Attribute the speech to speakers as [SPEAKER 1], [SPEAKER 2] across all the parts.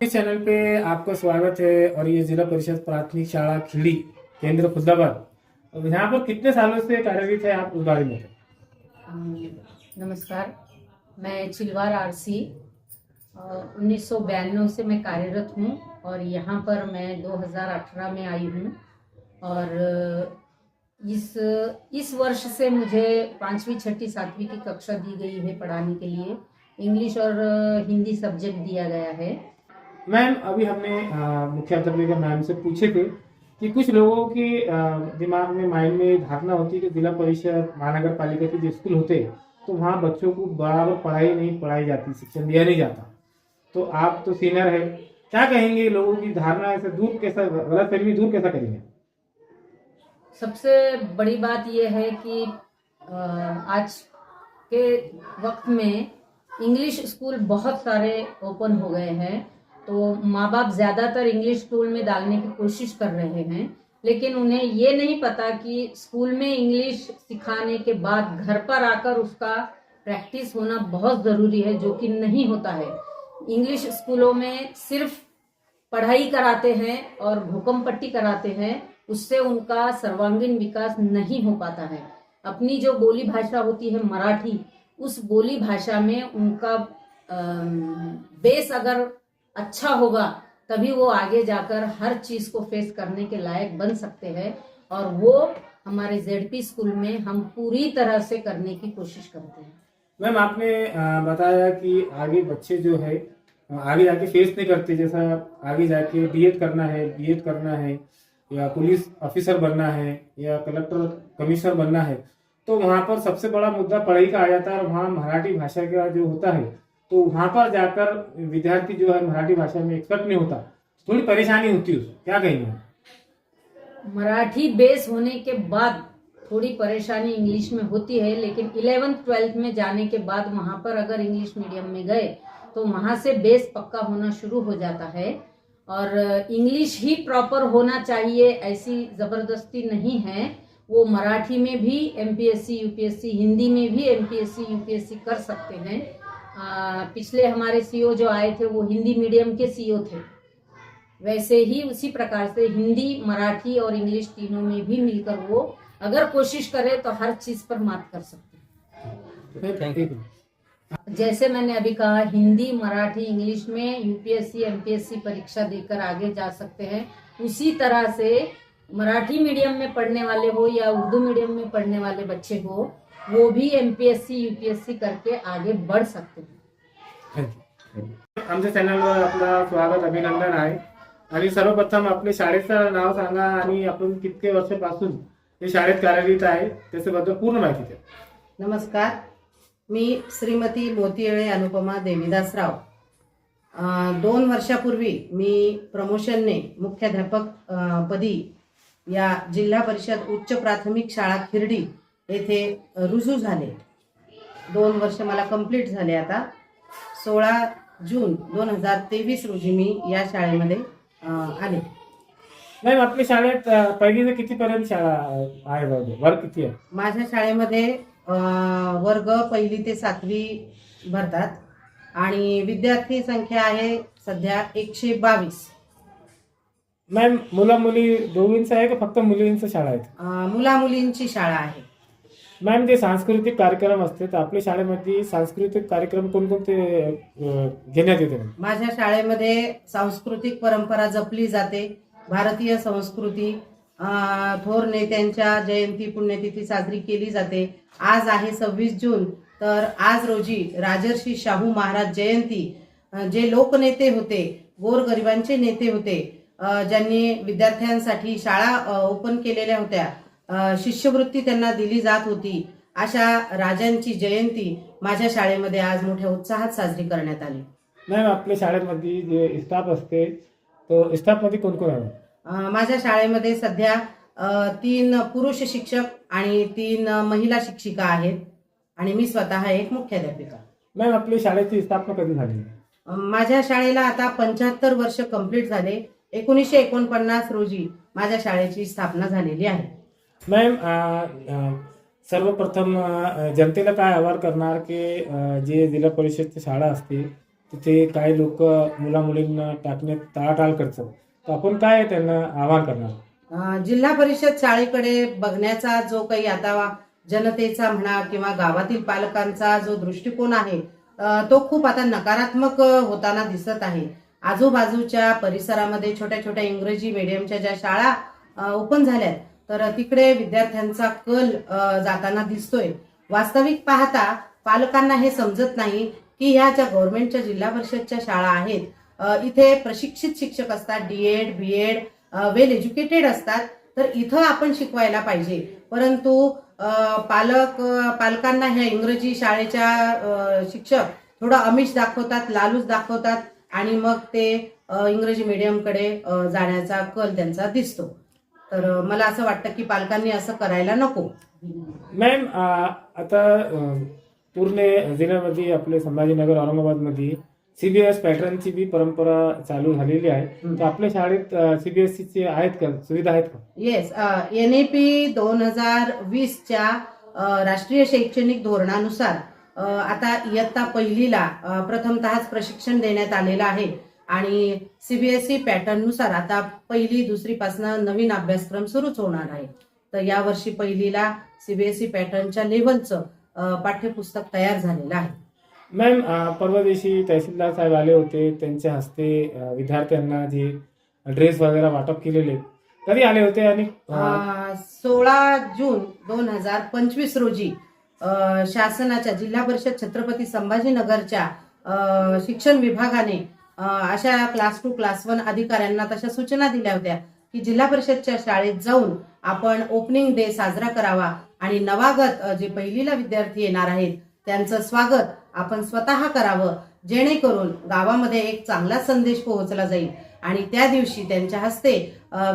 [SPEAKER 1] इस channel पे आपका स्वागत है और ये जिला परिषद प्राथमिक शाला खिड़ी केंद्र खुदाबाद यहाँ पर कितने सालों से कार्यरत है आप उस बारे में?
[SPEAKER 2] नमस्कार, मैं चिलवार आरसी उन्नीस से मैं कार्यरत हूँ और यहाँ पर मैं 2018 में आई हूँ और इस इस वर्ष से मुझे पाँचवीं, छठी, सातवीं की कक्षा दी गई है पढ़ाने के लिए। इंग्लिश और हिंदी सब्जेक्ट दिया गया है।
[SPEAKER 1] मैम अभी हमने अ, मुख्य अध्यापिका मैम से पूछे थे कि कुछ लोगों के दिमाग में माइंड में धारणा होती है कि जिला परिषद महानगर पालिका के जो स्कूल होते हैं तो वहाँ बच्चों को बराबर पढ़ाई नहीं पढ़ाई जाती शिक्षण दिया नहीं जाता। तो आप तो सीनियर है क्या कहेंगे लोगों की धारणा ऐसे दूर कैसा गलत फहमी दूर कैसा करेंगे?
[SPEAKER 2] सबसे बड़ी बात यह है कि आज के वक्त में इंग्लिश स्कूल बहुत सारे ओपन हो गए हैं। तो माँ बाप ज़्यादातर इंग्लिश स्कूल में डालने की कोशिश कर रहे हैं, लेकिन उन्हें ये नहीं पता कि स्कूल में इंग्लिश सिखाने के बाद घर पर आकर उसका प्रैक्टिस होना बहुत ज़रूरी है, जो कि नहीं होता है। इंग्लिश स्कूलों में सिर्फ़ पढ़ाई कराते हैं और भूकंप पट्टी कराते हैं, उससे उनका सर्वांगीण विकास नहीं हो पाता है। अपनी जो बोली भाषा होती है मराठी, उस बोली भाषा में उनका बेस अगर अच्छा होगा, तभी वो आगे जाकर हर चीज़ को फेस करने के लायक बन सकते हैं और वो हमारे जेडपी स्कूल में हम पूरी तरह से करने की कोशिश करते हैं।
[SPEAKER 1] मैम, आपने बताया कि आगे बच्चे जो है, आगे जाके फेस नहीं करते, जैसा आगे जाके बीएड करना है बीएड करना है, या पुलिस ऑफिसर बनना है, या कलेक्टर कमिश्नर बनना है तो वहाँ पर सबसे बड़ा मुद्दा पढ़ाई का आ जाता है और वहाँ मराठी भाषा का जो होता है तो वहाँ पर जाकर विद्यार्थी जो है मराठी भाषा में एक्सपर्ट नहीं होता, थोड़ी परेशानी होती है क्या कहेंगे
[SPEAKER 2] मराठी बेस होने के बाद थोड़ी परेशानी इंग्लिश में होती है, लेकिन इलेवेंथ ट्वेल्थ में जाने के बाद वहाँ पर अगर इंग्लिश मीडियम में गए तो वहाँ से बेस पक्का होना शुरू हो जाता है। और इंग्लिश ही प्रॉपर होना चाहिए ऐसी ज़बरदस्ती नहीं है। वो मराठी में भी एमपीएससी यूपीएससी हिंदी में भी एमपीएससी यूपीएससी कर सकते हैं। आ, पिछले हमारे सीओ जो आए थे वो हिंदी मीडियम के सीओ थे। वैसे ही उसी प्रकार से हिंदी मराठी और इंग्लिश तीनों में भी मिलकर वो अगर कोशिश करे तो हर चीज़ पर मात कर सकते हैं। जैसे मैंने अभी कहा हिंदी मराठी इंग्लिश में यूपीएससी एमपीएससी परीक्षा देकर आगे जा सकते हैं। उसी तरह से मराठी मीडियम में पढ़ने वाले हो या उर्दू मीडियम में पढ़ने वाले बच्चे हो वो भी एमपीएससी यूपीएससी करके आगे बढ़ सकते हैं।
[SPEAKER 1] आमच्या चॅनलवर आपलं स्वागत अभिनंदन आहे. आणि सर्वप्रथम आपल्या शाळेचं नाव सांगा आणि आपण कितके वर्षापासून हे शाळेत कार्यरत आहे त्याच्याबद्दल पूर्ण माहिती द्या.
[SPEAKER 3] नमस्कार. मी श्रीमती मोतीयळे अनुपमा देवीदासराव. दोन वर्षापूर्वी मी प्रमोशनने मुख्याध्यापक पदी या जिल्हा परिषद उच्च प्राथमिक शाळा खिरडी येथे रुजू झाले. दोन वर्ष मला कंप्लीट झाले आता. सोळा जून दोन हजार तेवीस रोजी मी या शाळेमध्ये आले.
[SPEAKER 1] मॅम आपल्या शाळेत पहिली ते कितीपर्यंत शाळा आहे वर्ग किती आहे?
[SPEAKER 3] माझ्या शाळेमध्ये वर्ग पहिली ते सातवी भरतात. आणि विद्यार्थी संख्या आहे सध्या एकशे बावीस.
[SPEAKER 1] मॅम मुला मुली दोघींचं आहे का फक्त मुलींचं शाळा आहेत
[SPEAKER 3] अं, मुला-मुलींची शाळा आहे.
[SPEAKER 1] मॅम जे सांस्कृतिक कार्यक्रम असते तर आपल्या शाळेमध्ये सांस्कृतिक कार्यक्रम कोणकोणते अं, घेण्यात येते? मॅम?
[SPEAKER 3] माझ्या शाळेमध्ये सांस्कृतिक परंपरा जपली जाते. भारतीय संस्कृती अं, थोर नेत्यांच्या जयंती पुण्यतिथी साजरी केली जाते. आज आहे सव्वीस जून तर आज रोजी राजर्षी शाहू महाराज जयंती अं, जे लोकनेते होते गोरगरिबांचे नेते होते अं, ज्यांनी विद्यार्थ्यांसाठी शाळा ओपन केलेल्या होत्या. शिष्यवृत्ती त्यांना दिली जात होती. अशा राजांची जयंती माझ्या शाळेमध्ये आज मोठ्या उत्साहात साजरी करण्यात आली.
[SPEAKER 1] मॅम आपल्या शाळेमध्ये जे स्टाफ असते तो स्टाफमध्ये कोण कोण आहे?
[SPEAKER 3] अं, माझ्या शाळेमध्ये सध्या अं, तीन पुरुष शिक्षक आणि तीन महिला शिक्षिका आहेत आणि मी स्वतः एक मुख्याध्यापिका.
[SPEAKER 1] मॅम आपल्या शाळेची स्थापना कधी झाली?
[SPEAKER 3] अं, माझ्या शाळेला आता पंच्याहत्तर वर्ष कंप्लीट झाले. एकोणीसशे एकोणपन्नास रोजी माझ्या शाळेची स्थापना झालेली आहे.
[SPEAKER 1] मॅम सर्वप्रथम जनतेला काय आवाहन करणार की जे जिल्हा परिषदची शाळा असते तिथे काही लोक मुला मुलींना टाकण्यात टाळाटाळ करतात. तर आपण काय त्यांना आवाहन करणार?
[SPEAKER 3] जिल्हा परिषद शाळेकडे बघण्याचा जो काही आता जनतेचा म्हणा किंवा गावातील पालकांचा जो दृष्टिकोन आहे तो खूप आता नकारात्मक होताना दिसत आहे. आजूबाजूच्या परिसरामध्ये छोट्या छोट्या इंग्रजी मीडियमच्या ज्या शाळा ओपन झाल्यात तर तिकडे विद्यार्थ्यांचा कल जाताना दिसतोय. वास्तविक पाहता पालकांना हे समजत नाही की ह्या ज्या गव्हर्नमेंटच्या जिल्हा परिषदच्या शाळा आहेत इथे प्रशिक्षित शिक्षक असतात डीएड बीएड वेल एज्युकेटेड असतात तर इथं आपण शिकवायला पाहिजे. परंतु पालक पालकांना ह्या इंग्रजी शाळेच्या शिक्षक थोडं अमिष दाखवतात लालूच दाखवतात आणि मग ते इंग्रजी मीडियमकडे जाण्याचा कल त्यांचा दिसतो. तर मला असं वाटतं की पालकांनी असं करायला नको.
[SPEAKER 1] मॅम आता पूर्ण जिल्ह्यामध्ये आपले संभाजीनगर औरंगाबादमध्ये सीबीएस पॅटर्नची बी परंपरा चालू झालेली आहे. तर आपल्या शाळेत सीबीएसईची आहेत का? सुविधा आहेत का?
[SPEAKER 3] येस एन ए पी दोन हजार वीसच्या राष्ट्रीय शैक्षणिक धोरणानुसार आता इयत्ता पहिलीला प्रथमतःच प्रशिक्षण देण्यात आलेलं आहे. आणि सीबीएसई पॅटर्ननुसार आता पहिली दुसरीपासून नवीन अभ्यासक्रम सुरूच होणार आहे. तर यावर्षी पहिलीला सीबीएसई पॅटर्नच्या लेव्हलचं अ, पाठ्यपुस्तक तयार झालेलं आहे.
[SPEAKER 1] मॅम परवा दिवशी तहसीलदार साहेब आले होते त्यांच्या हस्ते विद्यार्थ्यांना जे ड्रेस वगैरे वाटप केलेले कधी आले होते आणि
[SPEAKER 3] सोळा जून दोन हजार पंचवीस रोजी शासनाच्या जिल्हा परिषद छत्रपती संभाजीनगरच्या शिक्षण विभागाने अशा क्लास टू क्लास वन अधिकाऱ्यांना तशा सूचना दिल्या होत्या की जिल्हा परिषदच्या शाळेत जाऊन आपण ओपनिंग डे साजरा करावा आणि नवागत जे पहिलीला विद्यार्थी येणार आहेत त्यांचं स्वागत आपण स्वतः करावं जेणेकरून गावामध्ये एक चांगला संदेश पोहोचला जाईल. आणि त्या दिवशी त्यांच्या हस्ते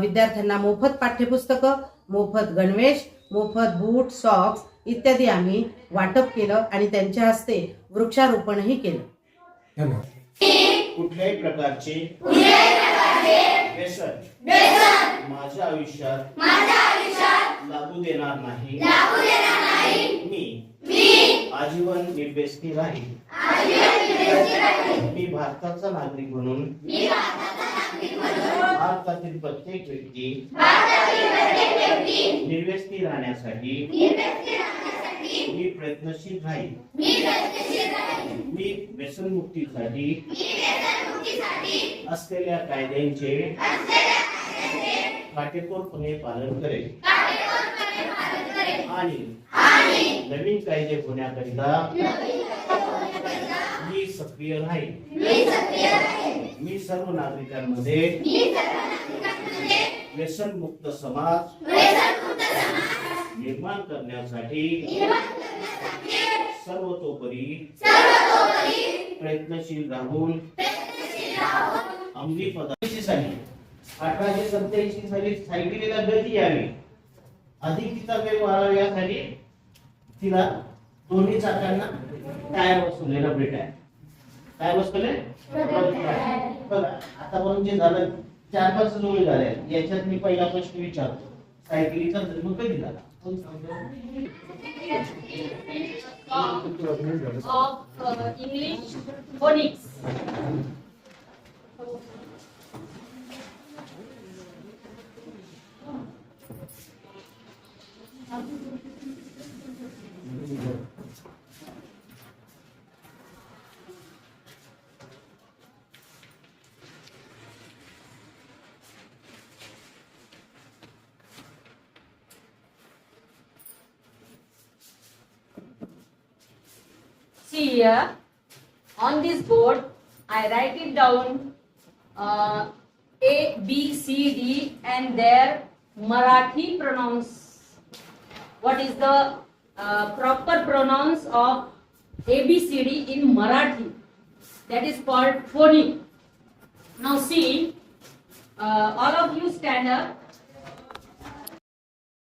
[SPEAKER 3] विद्यार्थ्यांना मोफत पाठ्यपुस्तकं मोफत गणवेश मोफत बूट सॉक्स इत्यादी आम्ही वाटप केलं आणि त्यांच्या हस्ते वृक्षारोपणही केलं.
[SPEAKER 1] धन्यवाद.
[SPEAKER 4] कुठल्याही प्रकारचे व्यसन माझ्या आयुष्यात लागू देणार नाही. मी आजीवन निर्व्यसनी राहील. मी भारताचा नागरिक म्हणून भारतातील प्रत्येक व्यक्ती निर्व्यसनी राहण्यासाठी मी प्रयत्नशील राहील. मी व्यसनमुक्तीसाठी असलेल्या कायद्यांचे काटेकोरपणे पालन करेल. आणि नवीन कायदे होण्याकरिता मी सक्रिय राहील मी सर्व नागरिकांमध्ये व्यसनमुक्त समाज निर्माण करण्यासाठी सर्वतोपरी प्रयत्नशील राहून अंमली पदार्थाची साली. अठराशे सत्याऐंशी साली सायकलीला गती यावी. अधिक तिचा वेग वाढावा यासाठी तिला दोन्ही चाकांना टायर बसवलेला ब्रेक आहे. काय बसवले? बघा आतापर्यंत जे झालं चार पाच जोडी झाल्या याच्यात मी पहिला प्रश्न विचारतो. सायकलीचा जन्म कधी झाला? कोण सांगतो?
[SPEAKER 2] Here, on this board, I write it down uh, A, B, C, D, and their Marathi pronouns. What is the uh, proper pronouns of A, B, C, D in Marathi? That is called phonic. Now see, uh, all of you stand up